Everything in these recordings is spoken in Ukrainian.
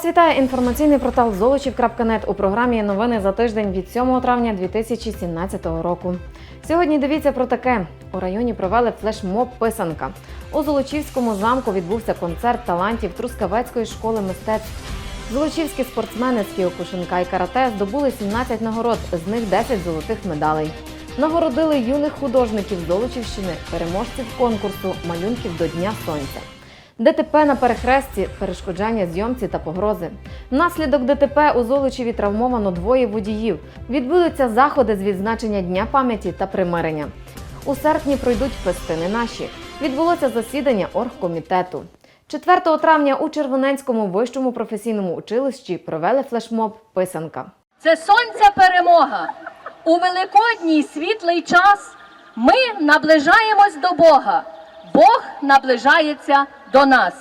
Вас вітає інформаційний портал Золочів.нет у програмі Новини за тиждень від 7 травня 2017 року. Сьогодні дивіться про таке: у районі провели флешмоб писанка. У Золочівському замку відбувся концерт талантів Трускавецької школи мистецтв. Золочівські спортсмени з кіокушинка і карате здобули 17 нагород, з них 10 золотих медалей. Нагородили юних художників Золочівщини, переможців конкурсу малюнків до Дня Сонця. ДТП на перехресті, перешкоджання зйомці та погрози. Внаслідок ДТП у Золочеві травмовано двоє водіїв. Відбудуться заходи з відзначення Дня пам'яті та примирення. У серпні пройдуть фестини наші. Відбулося засідання оргкомітету. 4 травня у Червоненському вищому професійному училищі провели флешмоб Писанка. Це сонця перемога. У великодній світлий час ми наближаємось до Бога. Бог наближається до нас.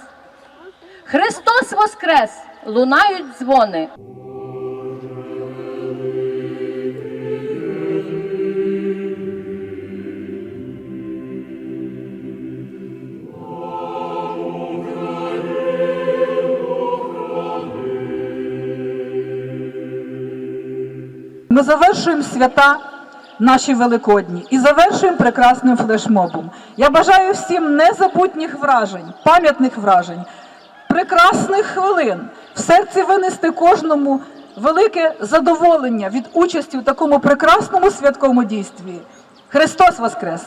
Христос Воскрес! Лунають дзвони. Ми завершуємо свята наші великодні і завершуємо прекрасним флешмобом. Я бажаю всім незабутніх вражень, пам'ятних вражень, прекрасних хвилин, в серці винести кожному велике задоволення від участі в такому прекрасному святковому дійстві. Христос Воскрес!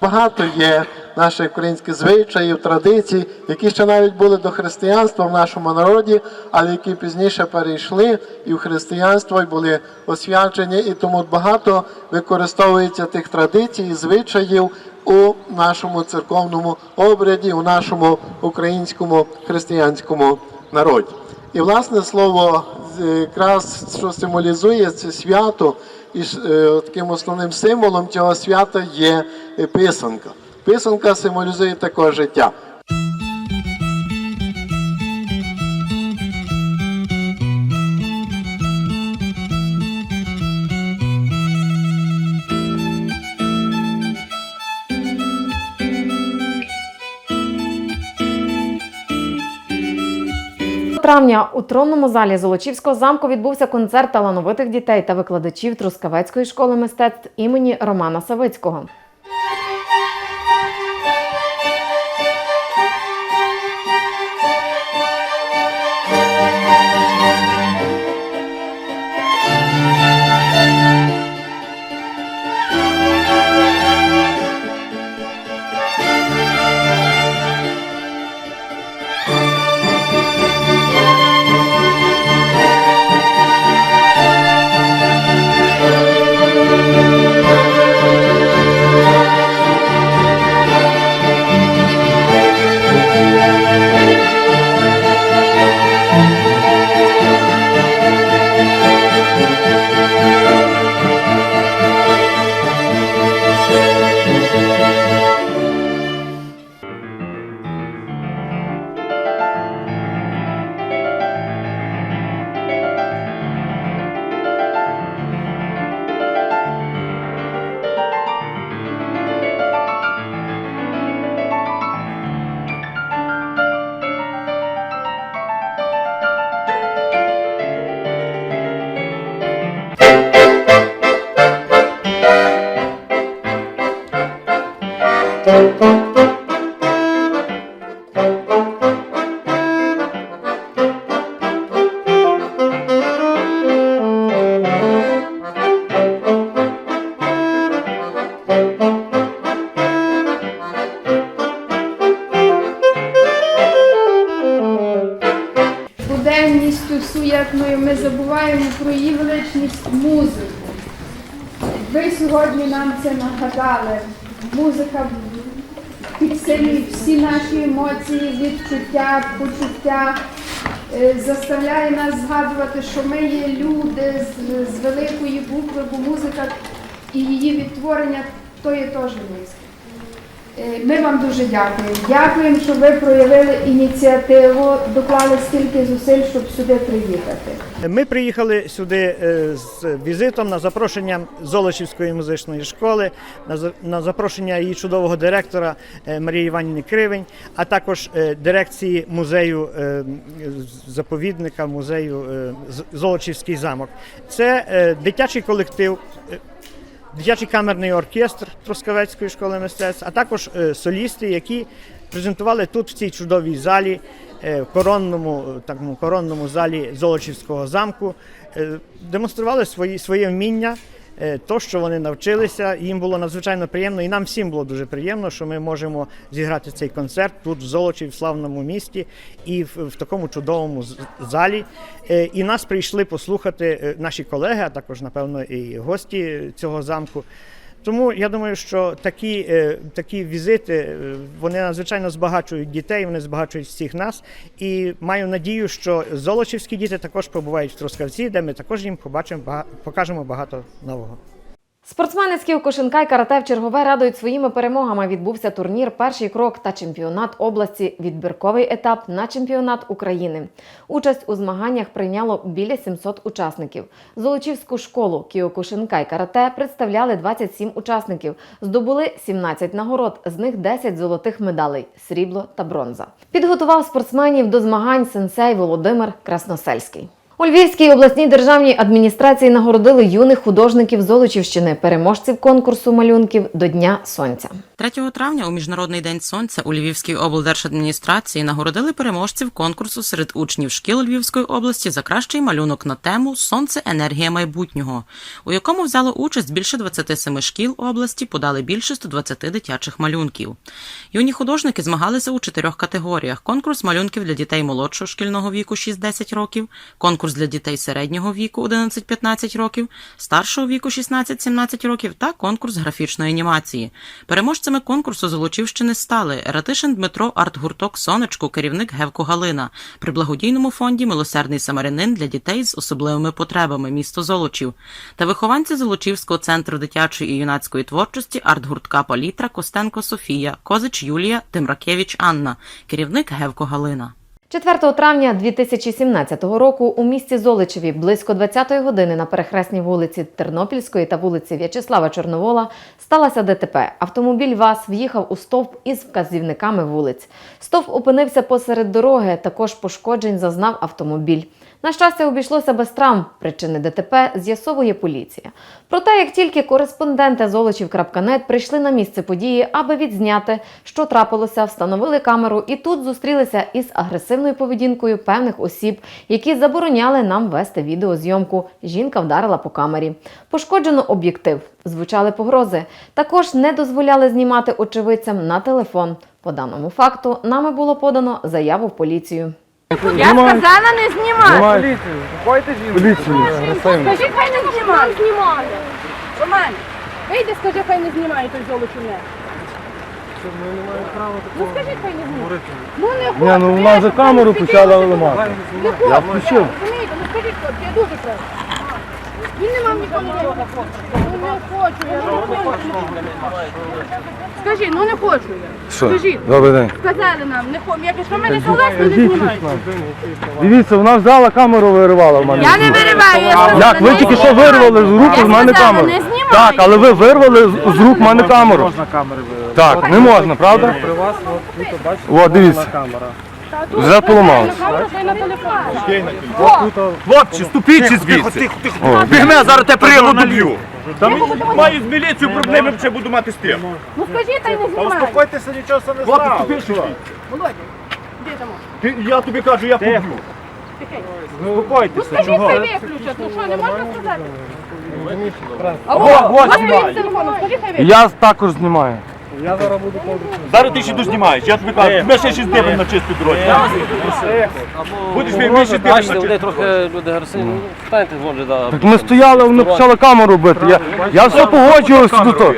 Багато є наших українських звичаїв, традицій, які ще навіть були до християнства в нашому народі, але які пізніше перейшли і в християнство, і були освячені, і тому багато використовується тих традицій, і звичаїв у нашому церковному обряді, у нашому українському християнському народі. І власне слово якраз що символізує це свято, і е, таким основним символом цього свята є писанка. Писанка символізує також життя. Травня у тронному залі Золочівського замку відбувся концерт талановитих дітей та викладачів Трускавецької школи мистецтв імені Романа Савицького. Буденністю суєтною ми забуваємо про її величність музику. Ви сьогодні нам це нагадали. Музика підсилює всі наші емоції, відчуття, почуття, е, заставляє нас згадувати, що ми є люди з, з великої букви, бо музика і її відтворення то є теж мистецтво. Е, Ми вам дуже дякуємо. Дякуємо, що ви проявили ініціативу, доклали стільки зусиль, щоб сюди приїхати. Ми приїхали сюди е, з візитом на запрошення Золочівської музичної школи, на запрошення її чудового директора е, Марії Іванівни Кривень, а також дирекції музею заповідника музею Золочівський замок. Це дитячий колектив. Дитячий камерний оркестр Трускавецької школи мистецтв, а також е, солісти, які презентували тут в цій чудовій залі, е, в коронному, е, такому коронному залі Золочівського замку, демонстрували свої, своє вміння, то, що вони навчилися. Їм було надзвичайно приємно, і нам всім було дуже приємно, що ми можемо зіграти цей концерт тут, в Золочі, в славному місті, і в, в такому чудовому залі. Е, І нас прийшли послухати е, наші колеги, а також, напевно, і гості цього замку. Тому я думаю, що такі, е, такі візити е, вони надзвичайно збагачують дітей, вони збагачують всіх нас. І маю надію, що золочівські діти також побувають в Трускавці, де ми також їм побачимо покажемо багато нового. Спортсмени з Кіокушинка і карате в чергове радують своїми перемогами. Відбувся турнір Перший крок та чемпіонат області. Відбірковий етап на чемпіонат України. Участь у змаганнях прийняло біля 700 учасників. Золочівську школу Кіокушинка і карате представляли 27 учасників. Здобули 17 нагород, з них 10 золотих медалей срібло та бронза. Підготував спортсменів до змагань сенсей Володимир Красносельський. У Львівській обласній державній адміністрації нагородили юних художників Золочівщини, переможців конкурсу малюнків до Дня Сонця. 3 травня у Міжнародний день сонця у Львівській облдержадміністрації нагородили переможців конкурсу серед учнів шкіл Львівської області за кращий малюнок на тему Сонце енергія майбутнього, у якому взяло участь більше 27 шкіл області, подали більше 120 дитячих малюнків. Юні художники змагалися у чотирьох категоріях: конкурс малюнків для дітей молодшого шкільного віку 6-10 років, конкурс для дітей середнього віку 11-15 років, старшого віку 16-17 років та конкурс графічної анімації. Переможцями конкурсу Золочівщини стали Ратишин Дмитро, арт-гурток Сонечко, керівник Гевко Галина при благодійному фонді Милосердний самарянин для дітей з особливими потребами місто Золочів та вихованці Золочівського центру дитячої і юнацької творчості арт-гуртка Палітра Костенко Софія, Козич Юлія, Тимракевич Анна, керівник Гевко Галина. 4 травня 2017 року у місті Золичеві близько 20-ї години на перехресній вулиці Тернопільської та вулиці В'ячеслава Чорновола сталося ДТП. Автомобіль ВАЗ в'їхав у стовп із вказівниками вулиць. Стовп опинився посеред дороги. Також пошкоджень зазнав автомобіль. На щастя, обійшлося без травм. Причини ДТП з'ясовує поліція. Проте, як тільки кореспонденти Золочів.нет прийшли на місце події, аби відзняти, що трапилося, встановили камеру і тут зустрілися із агресивною поведінкою певних осіб, які забороняли нам вести відеозйомку. Жінка вдарила по камері. Пошкоджено об'єктив. Звучали погрози. Також не дозволяли знімати очевидцям на телефон. По даному факту нами було подано заяву в поліцію. Я сказала не знімати. Скажи, хай не знімає. Знімає. Роман, вийди, скажи, хай не знімає той золочуне. Ну скажи, хай не знімає. Ну не хочу. Ні, ну вона за камеру почала ламати. Я включив. Розумієте, ну скажіть, хлопці, я дуже прошу. Він не мав нікому Ну не хочу, я не хочу. Скажи, ну не хочу я. Що? Скажіть. Добрий день. Сказали нам, не хочу. Якщо мене согласно, не знімайте. Дивіться, вона взяла камеру виривала в мене. Я не вириваю, я сказала, Як? Ви не тільки що вирвали з рук Я в мене сказала, камеру. не знімай. Так, але ви вирвали з- з рук в мене камеру. Так, не можна, правда? При вас от, тут, бачите, О, дивіться. камера. Вже поламалось. Хлопці, ступіть звідси. Бігме, зараз те прилу доб'ю. Маю з міліцією проблеми, ще буду мати з тим. Ну скажіть, та й не знімай. Успокойтеся, нічого це не стало. Володя, де там? Я тобі кажу, я поб'ю. Ну Успокойтеся, скажіть, чого? хай виключать. Ну що, не можна сказати? Або, Ось ось стоїть знімай. з телефоном, зараз буду. Я. Зараз ти ще знімаєш, я тобі кажу, ми ще щось дивимо на чисту дорозі. Будеш ми ще дивимо на Бачите, вони чисту трохи люди агресивні. Встаньте, може, да. Так ми стояли, вони почали камеру бити. Я, я все погоджувався до того.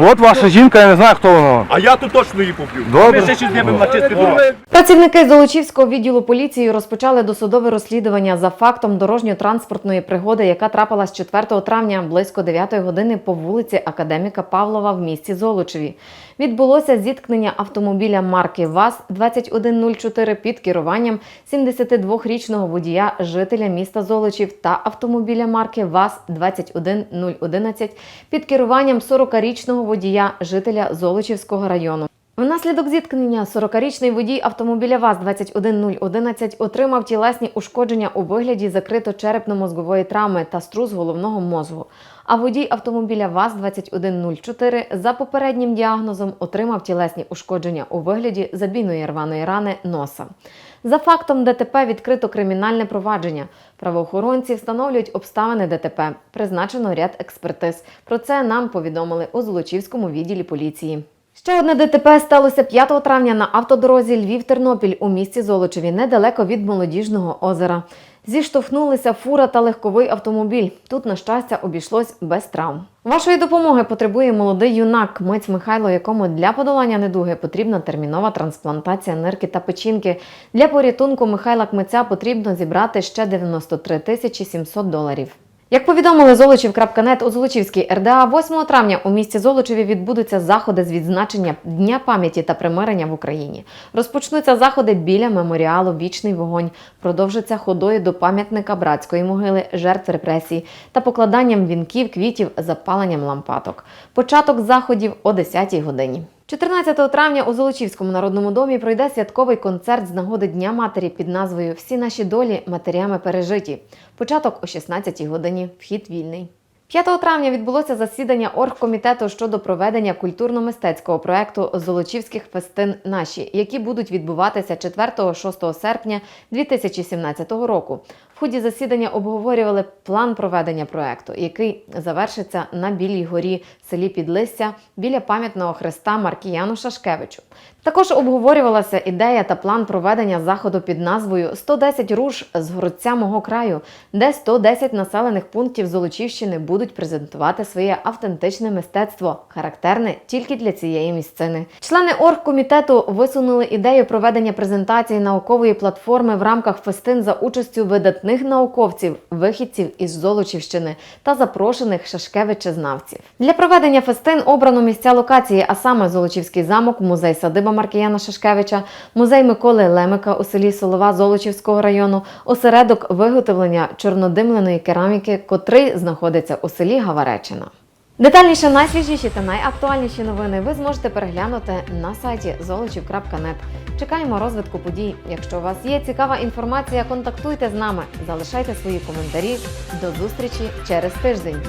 От ваша жінка, я не знаю, хто вона. А я тут точно її поб'ю. Добре. Ми ще щось на чистий дорогу. Працівники Золочівського відділу поліції розпочали досудове розслідування за фактом дорожньо-транспортної пригоди, яка трапилась 4 травня близько 9 години по вулиці Академіка Павлова в місті Золочеві. Відбулося зіткнення автомобіля марки ВАЗ-2104 під керуванням 72-річного водія жителя міста Золочів та автомобіля марки ВАЗ-21011 під керуванням 40-річного водія жителя Золочівського району. Внаслідок зіткнення 40-річний водій автомобіля ВАЗ-21011 отримав тілесні ушкодження у вигляді закрито-черепно-мозгової травми та струс головного мозку. А водій автомобіля ВАЗ-2104 за попереднім діагнозом отримав тілесні ушкодження у вигляді забійної рваної рани носа. За фактом ДТП відкрито кримінальне провадження. Правоохоронці встановлюють обставини ДТП. Призначено ряд експертиз. Про це нам повідомили у Золочівському відділі поліції. Ще одне ДТП сталося 5 травня на автодорозі Львів-Тернопіль у місті Золочеві, недалеко від молодіжного озера. Зіштовхнулися фура та легковий автомобіль. Тут, на щастя, обійшлось без травм. Вашої допомоги потребує молодий юнак Мець Михайло, якому для подолання недуги потрібна термінова трансплантація нирки та печінки. Для порятунку Михайла Кмиця потрібно зібрати ще 93 тисячі 700 доларів. Як повідомили Золочів.нет у Золочівській РДА, 8 травня у місті Золочеві відбудуться заходи з відзначення Дня пам'яті та примирення в Україні. Розпочнуться заходи біля меморіалу Вічний вогонь, продовжаться ходою до пам'ятника братської могили жертв репресій та покладанням вінків, квітів, запаленням лампадок. Початок заходів о 10 годині. 14 травня у Золочівському народному домі пройде святковий концерт з нагоди Дня матері під назвою Всі наші долі матерями пережиті. Початок о 16 годині. Вхід вільний. 5 травня відбулося засідання оргкомітету щодо проведення культурно-мистецького проекту Золочівських фестин наші, які будуть відбуватися 4-6 серпня 2017 року. В ході засідання обговорювали план проведення проекту, який завершиться на Білій горі селі Підлисся біля пам'ятного хреста Маркіяну Шашкевичу. Також обговорювалася ідея та план проведення заходу під назвою 110 руш з городця мого краю, де 110 населених пунктів Золочівщини будуть презентувати своє автентичне мистецтво, характерне тільки для цієї місцини. Члени оргкомітету висунули ідею проведення презентації наукової платформи в рамках фестин за участю видатних науковців, вихідців із Золочівщини та запрошених шашкевичезнавців. Для проведення фестин обрано місця локації, а саме Золочівський замок, музей садиба Маркіяна Шашкевича, музей Миколи Лемика у селі Солова Золочівського району, осередок виготовлення чорнодимленої кераміки, котрий знаходиться у селі Гаваречина. Детальніше найсвіжіші та найактуальніші новини ви зможете переглянути на сайті zolochiv.net. Чекаємо розвитку подій. Якщо у вас є цікава інформація, контактуйте з нами, залишайте свої коментарі. До зустрічі через тиждень.